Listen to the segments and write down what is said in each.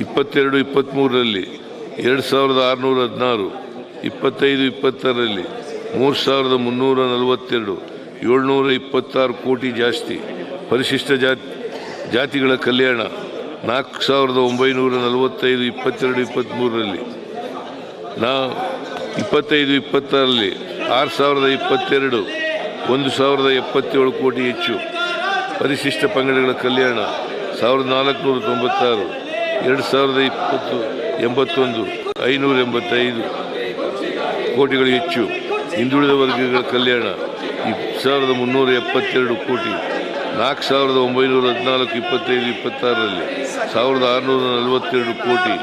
ಇಪ್ಪತ್ತೆರಡು ಇಪ್ಪತ್ತ್ಮೂರರಲ್ಲಿ ಎರಡು ಸಾವಿರದ ಆರುನೂರ ಹದಿನಾರು, ಇಪ್ಪತ್ತೈದು, ಇಪ್ಪತ್ತರಲ್ಲಿ, ಮೂರು ಸಾವಿರದ ಮುನ್ನೂರ ನಲವತ್ತೆರಡು, ಏಳ್ನೂರ ಇಪ್ಪತ್ತಾರು ಕೋಟಿ ಜಾಸ್ತಿ. ಪರಿಶಿಷ್ಟ ಜಾತಿ, ಜಾತಿಗಳ ಕಲ್ಯಾಣ, ನಾಲ್ಕು ಸಾವಿರದ ಒಂಬೈನೂರ ನಲವತ್ತೈದು, ಇಪ್ಪತ್ತೆರಡು ಇಪ್ಪತ್ತ್ಮೂರರಲ್ಲಿ ನಾ, ಇಪ್ಪತ್ತೈದು, ಇಪ್ಪತ್ತರಲ್ಲಿ, ಆರು ಸಾವಿರದ ಇಪ್ಪತ್ತೆರಡು, ಒಂದು ಸಾವಿರದ ಎಪ್ಪತ್ತೇಳು ಕೋಟಿ ಹೆಚ್ಚು. ಪರಿಶಿಷ್ಟ ಪಂಗಡಗಳ ಕಲ್ಯಾಣ, ಸಾವಿರದ ನಾಲ್ಕುನೂರ ತೊಂಬತ್ತಾರು. ಎರಡು ಸಾವಿರದ ಇಪ್ಪತ್ತು, ಎಂಬತ್ತೊಂದು, ಐನೂರ ಎಂಬತ್ತೈದು ಕೋಟಿಗಳು ಹೆಚ್ಚು. ಹಿಂದುಳಿದ ವರ್ಗಗಳ ಕಲ್ಯಾಣ ಸಾವಿರದ ಮುನ್ನೂರ ಎಪ್ಪತ್ತೆರಡು ಕೋಟಿ. ನಾಲ್ಕು ಸಾವಿರದ ಒಂಬೈನೂರ ಹದಿನಾಲ್ಕು, ಇಪ್ಪತ್ತೈದು, ಇಪ್ಪತ್ತಾರರಲ್ಲಿ ಸಾವಿರದ ಆರುನೂರ ನಲವತ್ತೆರಡು ಕೋಟಿ.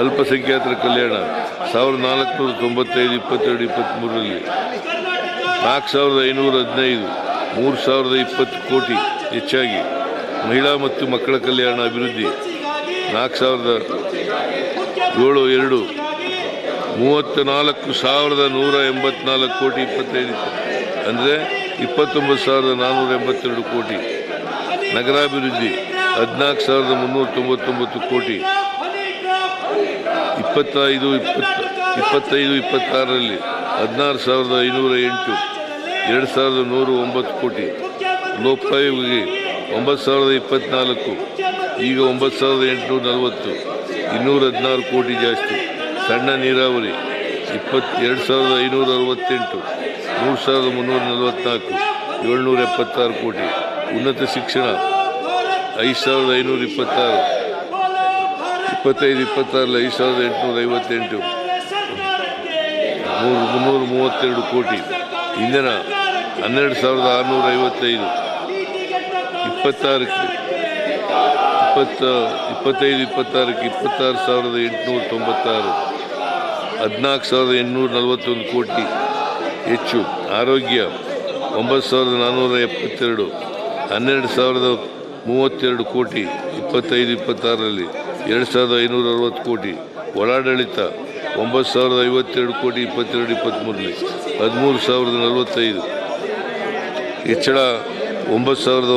ಅಲ್ಪಸಂಖ್ಯಾತರ ಕಲ್ಯಾಣ, ಸಾವಿರದ ನಾಲ್ಕುನೂರ ತೊಂಬತ್ತೈದು, ಇಪ್ಪತ್ತೆರಡು, ಇಪ್ಪತ್ತ್ಮೂರರಲ್ಲಿ ನಾಲ್ಕು ಸಾವಿರದ ಐನೂರ ಹದಿನೈದು, ಮೂರು ಸಾವಿರದ ಇಪ್ಪತ್ತು ಕೋಟಿ ಹೆಚ್ಚಾಗಿ. ಮಹಿಳಾ ಮತ್ತು ಮಕ್ಕಳ ಕಲ್ಯಾಣ ಅಭಿವೃದ್ಧಿ ನಾಲ್ಕು ಸಾವಿರದ ಏಳು, ಎರಡು ಮೂವತ್ತ ನಾಲ್ಕು ಸಾವಿರದ ನೂರ ಎಂಬತ್ನಾಲ್ಕು ಕೋಟಿ ಇಪ್ಪತ್ತೈದು ಅಂದರೆ ಇಪ್ಪತ್ತೊಂಬತ್ತು ಸಾವಿರದ ನಾನ್ನೂರ ಎಂಬತ್ತೆರಡು ಕೋಟಿ. ನಗರಾಭಿವೃದ್ಧಿ ಹದಿನಾಲ್ಕು ಸಾವಿರದ ಮುನ್ನೂರ ತೊಂಬತ್ತೊಂಬತ್ತು ಕೋಟಿ. ಇಪ್ಪತ್ತೈದು, ಇಪ್ಪತ್ತು, ಇಪ್ಪತ್ತೈದು, ಇಪ್ಪತ್ತಾರರಲ್ಲಿ ಹದಿನಾರು ಸಾವಿರದ ಐನೂರ ಎಂಟು, ಎರಡು ಸಾವಿರದ ನೂರ ಒಂಬತ್ತು ಕೋಟಿ. ಲೋಕಾಯೋಗಿ ಒಂಬತ್ತು ಸಾವಿರದ ಇಪ್ಪತ್ತ್ನಾಲ್ಕು ಈಗ ಒಂಬತ್ತು ಸಾವಿರದ ಎಂಟುನೂರ ನಲವತ್ತು, ಇನ್ನೂರ ಹದಿನಾರು ಕೋಟಿ ಜಾಸ್ತಿ. ಸಣ್ಣ ನೀರಾವರಿ ಇಪ್ಪತ್ತು ಎರಡು ಸಾವಿರದ ಐನೂರ ಅರವತ್ತೆಂಟು, ಮೂರು ಸಾವಿರದ ಮುನ್ನೂರ ನಲವತ್ತ್ನಾಲ್ಕು ಏಳ್ನೂರ ಎಪ್ಪತ್ತಾರು ಕೋಟಿ. ಉನ್ನತ ಶಿಕ್ಷಣ, ಐದು ಸಾವಿರದ ಐನೂರ ಇಪ್ಪತ್ತಾರು, ಇಪ್ಪತ್ತೈದು ಇಪ್ಪತ್ತಾರಲ್ಲಿ ಐದು ಸಾವಿರದ ಎಂಟುನೂರ ಐವತ್ತೆಂಟು, ಮೂರು, ಮುನ್ನೂರ ಮೂವತ್ತೆರಡು ಕೋಟಿ. ಇಂಧನ, ಹನ್ನೆರಡು ಸಾವಿರದ ಆರುನೂರ ಐವತ್ತೈದು, ಇಪ್ಪತ್ತಾರಕ್ಕೆ. ಇಪ್ಪತ್ತ, ಇಪ್ಪತ್ತೈದು, ಇಪ್ಪತ್ತಾರಕ್ಕೆ ಇಪ್ಪತ್ತಾರು ಸಾವಿರದ ಎಂಟುನೂರ ತೊಂಬತ್ತಾರು. ಹದಿನಾಲ್ಕು ಸಾವಿರದ ಎಂಟುನೂರ ನಲವತ್ತೊಂದು ಕೋಟಿ ಹೆಚ್ಚು. ಆರೋಗ್ಯ, ಒಂಬತ್ತು ಸಾವಿರದ ನಾನ್ನೂರ ಎಪ್ಪತ್ತೆರಡು. ಹನ್ನೆರಡು ಸಾವಿರದ ಮೂವತ್ತೆರಡು ಕೋಟಿ ಇಪ್ಪತ್ತೈದು, ಇಪ್ಪತ್ತಾರರಲ್ಲಿ ಎರಡು ಸಾವಿರದ ಐನೂರ ಅರವತ್ತು ಕೋಟಿ. ಒಳಾಡಳಿತ, ಒಂಬತ್ತು ಸಾವಿರದ ಐವತ್ತೆರಡು ಕೋಟಿ ಇಪ್ಪತ್ತೆರಡು, ಇಪ್ಪತ್ತ್ಮೂರರಲ್ಲಿ ಹದಿಮೂರು ಸಾವಿರದ ನಲವತ್ತೈದು. ಹೆಚ್ಚಳ, ಒಂಬತ್ತು ಸಾವಿರದ,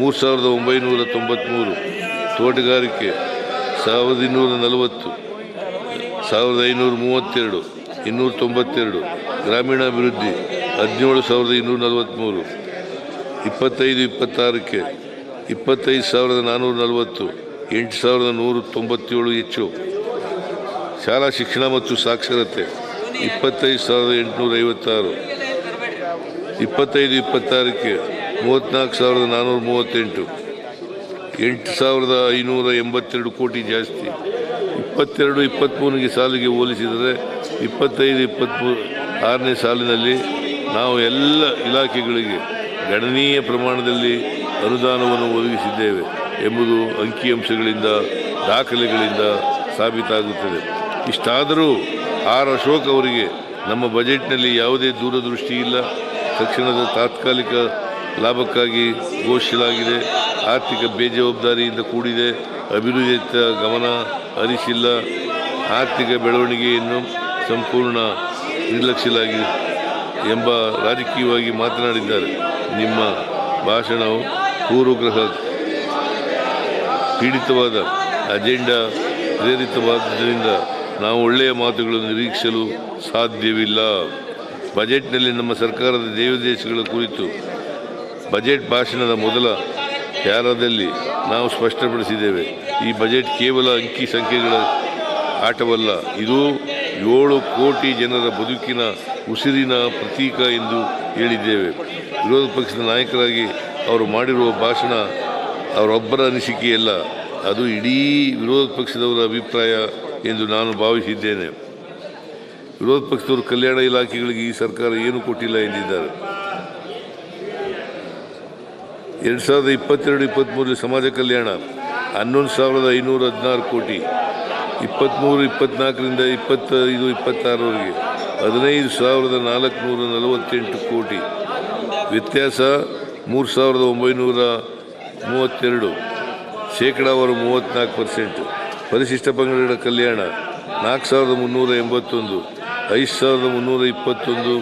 ಮೂರು ಸಾವಿರದ ಒಂಬೈನೂರ ತೊಂಬತ್ತ್ಮೂರು. ತೋಟಗಾರಿಕೆ, ಸಾವಿರದ ಇನ್ನೂರ ನಲವತ್ತು, ಸಾವಿರದ ಐನೂರ ಮೂವತ್ತೆರಡು, ಇನ್ನೂರ ತೊಂಬತ್ತೆರಡು, ಗ್ರಾಮೀಣಾಭಿವೃದ್ಧಿ, ಹದಿನೇಳು ಸಾವಿರದ ಇನ್ನೂರ ನಲವತ್ತ್ಮೂರು ಇಪ್ಪತ್ತೈದು, ಇಪ್ಪತ್ತಾರಕ್ಕೆ, ಇಪ್ಪತ್ತೈದು ಸಾವಿರದ ನಾನ್ನೂರ ನಲವತ್ತು, ಎಂಟು ಸಾವಿರದ ನೂರ ತೊಂಬತ್ತೇಳು ಹೆಚ್ಚು. ಶಾಲಾ ಶಿಕ್ಷಣ ಮತ್ತು ಸಾಕ್ಷರತೆ, ಇಪ್ಪತ್ತೈದು ಸಾವಿರದ ಎಂಟುನೂರ ಐವತ್ತಾರು, ಇಪ್ಪತ್ತೈದು, ಇಪ್ಪತ್ತಾರಕ್ಕೆ, ಮೂವತ್ತ್ನಾಲ್ಕು ಸಾವಿರದ ನಾನ್ನೂರ ಮೂವತ್ತೆಂಟು. ಎಂಟು ಸಾವಿರದ ಐನೂರ ಎಂಬತ್ತೆರಡು ಕೋಟಿ ಜಾಸ್ತಿ. ಇಪ್ಪತ್ತೆರಡು ಇಪ್ಪತ್ತ್ಮೂರಿಗೆ ಸಾಲಿಗೆ ಹೋಲಿಸಿದರೆ ಇಪ್ಪತ್ತೈದು ಇಪ್ಪತ್ತ್ಮೂರು ಆರನೇ ಸಾಲಿನಲ್ಲಿ ನಾವು ಎಲ್ಲ ಇಲಾಖೆಗಳಿಗೆ ಗಣನೀಯ ಪ್ರಮಾಣದಲ್ಲಿ ಅನುದಾನವನ್ನು ಒದಗಿಸಿದ್ದೇವೆ ಎಂಬುದು ಅಂಕಿಅಂಶಗಳಿಂದ, ದಾಖಲೆಗಳಿಂದ ಸಾಬೀತಾಗುತ್ತದೆ. ಇಷ್ಟಾದರೂ ಆರ್ ಅಶೋಕ್ ಅವರಿಗೆ ನಮ್ಮ ಬಜೆಟ್ನಲ್ಲಿ ಯಾವುದೇ ದೂರದೃಷ್ಟಿ ಇಲ್ಲ. ತಕ್ಷಣದ ತಾತ್ಕಾಲಿಕ ಲಾಭಕ್ಕಾಗಿ ಘೋಷಿಸಲಾಗಿದೆ. ಆರ್ಥಿಕ ಬೇಜವಾಬ್ದಾರಿಯಿಂದ ಕೂಡಿದೆ. ಅಭಿವೃದ್ಧಿಯತ್ತ ಗಮನ ಹರಿಸಿಲ್ಲ. ಆರ್ಥಿಕ ಬೆಳವಣಿಗೆಯನ್ನು ಸಂಪೂರ್ಣ ನಿರ್ಲಕ್ಷಿಸಲಾಗಿದೆ ಎಂಬ ರಾಜಕೀಯವಾಗಿ ಮಾತನಾಡಿದ್ದಾರೆ ನಿಮ್ಮ ಭಾಷಣವು ಪೂರ್ವಗ್ರಹ ಪೀಡಿತವಾದ ಅಜೆಂಡಾ ಪ್ರೇರಿತವಾದ್ದರಿಂದ ನಾವು ಒಳ್ಳೆಯ ಮಾತುಗಳನ್ನು ನಿರೀಕ್ಷಿಸಲು ಸಾಧ್ಯವಿಲ್ಲ. ಬಜೆಟ್ನಲ್ಲಿ ನಮ್ಮ ಸರ್ಕಾರದ ದೇವದೇಶಗಳ ಕುರಿತು ಬಜೆಟ್ ಭಾಷಣದ ಮೊದಲ ಯಾರದಲ್ಲಿ ನಾವು ಸ್ಪಷ್ಟಪಡಿಸಿದ್ದೇವೆ, ಈ ಬಜೆಟ್ ಕೇವಲ ಅಂಕಿ ಸಂಖ್ಯೆಗಳ ಆಟವಲ್ಲ, ಇದು ಏಳು ಕೋಟಿ ಜನರ ಬದುಕಿನ ಉಸಿರಿನ ಪ್ರತೀಕ ಎಂದು ಹೇಳಿದ್ದೇವೆ. ವಿರೋಧ ಪಕ್ಷದ ನಾಯಕರಾಗಿ ಅವರು ಮಾಡಿರುವ ಭಾಷಣ ಅವರೊಬ್ಬರ ಅನಿಸಿಕೆಯಲ್ಲ, ಅದು ಇಡೀ ವಿರೋಧ ಪಕ್ಷದವರ ಅಭಿಪ್ರಾಯ ಎಂದು ನಾನು ಭಾವಿಸಿದ್ದೇನೆ. ವಿರೋಧ ಪಕ್ಷದವರು ಕಲ್ಯಾಣ ಇಲಾಖೆಗಳಿಗೆ ಈ ಸರ್ಕಾರ ಏನು ಕೊಟ್ಟಿಲ್ಲ ಎಂದಿದ್ದಾರೆ. ಎರಡು ಸಾವಿರದ ಇಪ್ಪತ್ತೆರಡು ಇಪ್ಪತ್ತ್ಮೂರರಲ್ಲಿ ಸಮಾಜ ಕಲ್ಯಾಣ. ಹನ್ನೊಂದು ಸಾವಿರದ ಐನೂರ ಹದಿನಾರು ಕೋಟಿ. ಇಪ್ಪತ್ತ್ಮೂರು ಇಪ್ಪತ್ತ್ನಾಲ್ಕರಿಂದ ಇಪ್ಪತ್ತೈದು ಇಪ್ಪತ್ತಾರವರೆಗೆ ಹದಿನೈದು ಸಾವಿರದ ನಾಲ್ಕುನೂರ ನಲವತ್ತೆಂಟು ಕೋಟಿ. ವ್ಯತ್ಯಾಸ ಮೂರು ಸಾವಿರದ ಒಂಬೈನೂರ ಮೂವತ್ತೆರಡು. ಶೇಕಡಾವಾರು ಮೂವತ್ತ್ನಾಲ್ಕು ಪರ್ಸೆಂಟು. ಪರಿಶಿಷ್ಟ ಪಂಗಡಗಳ ಕಲ್ಯಾಣ ನಾಲ್ಕು ಸಾವಿರದ ಮುನ್ನೂರ ಎಂಬತ್ತೊಂದು. ಐದು ಸಾವಿರದ ಮುನ್ನೂರ ಇಪ್ಪತ್ತೊಂದು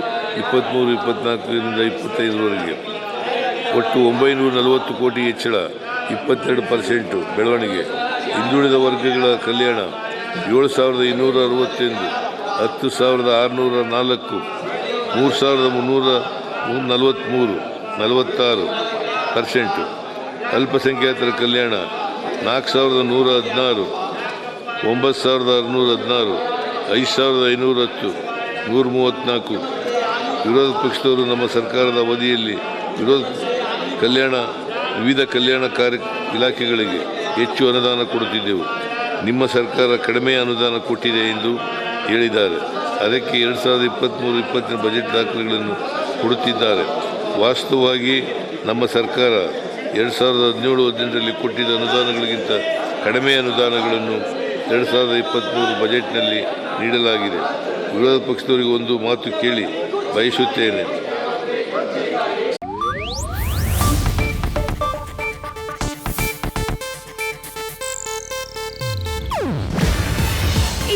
ಇಪ್ಪತ್ತ್ಮೂರು ಇಪ್ಪತ್ತ್ನಾಲ್ಕರಿಂದ ಇಪ್ಪತ್ತೈದರವರೆಗೆ. ಒಟ್ಟು ಒಂಬೈನೂರ ನಲವತ್ತು ಕೋಟಿ ಹೆಚ್ಚಳ, ಇಪ್ಪತ್ತೆರಡು ಪರ್ಸೆಂಟು ಬೆಳವಣಿಗೆ. ಹಿಂದುಳಿದ ವರ್ಗಗಳ ಕಲ್ಯಾಣ, ಏಳು ಸಾವಿರದ ಇನ್ನೂರ ಅರವತ್ತೆಂಟು ಹತ್ತು ಸಾವಿರದ ಆರುನೂರ ನಾಲ್ಕು, ಮೂರು ಸಾವಿರದ ಮುನ್ನೂರ ನಲವತ್ತ್ಮೂರು ನಲವತ್ತಾರು ಪರ್ಸೆಂಟು. ಅಲ್ಪಸಂಖ್ಯಾತರ ಕಲ್ಯಾಣ, ನಾಲ್ಕು ಸಾವಿರದ ನೂರ ಹದಿನಾರು, ಒಂಬತ್ತು ಸಾವಿರದ ಆರುನೂರ ಹದಿನಾರು, ಐದು ಸಾವಿರದ ಐನೂರ ಹತ್ತು, ನೂರ ಮೂವತ್ತ್ನಾಲ್ಕು. ವಿರೋಧ ಪಕ್ಷದವರು ನಮ್ಮ ಸರ್ಕಾರದ ಅವಧಿಯಲ್ಲಿ ವಿರೋಧ ಕಲ್ಯಾಣ, ವಿವಿಧ ಕಲ್ಯಾಣ ಕಾರ್ಯ ಇಲಾಖೆಗಳಿಗೆ ಹೆಚ್ಚು ಅನುದಾನ ಕೊಡುತ್ತಿದ್ದೆವು. ನಿಮ್ಮ ಸರ್ಕಾರ ಕಡಿಮೆ ಅನುದಾನ ಕೊಟ್ಟಿದೆ ಎಂದು ಹೇಳಿದ್ದಾರೆ. ಅದಕ್ಕೆ ಎರಡು ಸಾವಿರದ ಇಪ್ಪತ್ತ್ಮೂರು ಇಪ್ಪತ್ತಿನ ಬಜೆಟ್ ದಾಖಲೆಗಳನ್ನು ಕೊಡುತ್ತಿದ್ದಾರೆ. ವಾಸ್ತವವಾಗಿ ನಮ್ಮ ಸರ್ಕಾರ ಎರಡು ಸಾವಿರದ ಹದಿನೇಳು ಹದಿನೆಂಟರಲ್ಲಿ ಕೊಟ್ಟಿದ್ದ ಅನುದಾನಗಳಿಗಿಂತ ಕಡಿಮೆ ಅನುದಾನಗಳನ್ನು ಎರಡು ಸಾವಿರದ ಇಪ್ಪತ್ತ್ಮೂರು ಬಜೆಟ್ನಲ್ಲಿ ನೀಡಲಾಗಿದೆ. ವಿರೋಧ ಪಕ್ಷದವರಿಗೆ ಒಂದು ಮಾತು ಕೇಳಿ ಬಯಸುತ್ತೇನೆ.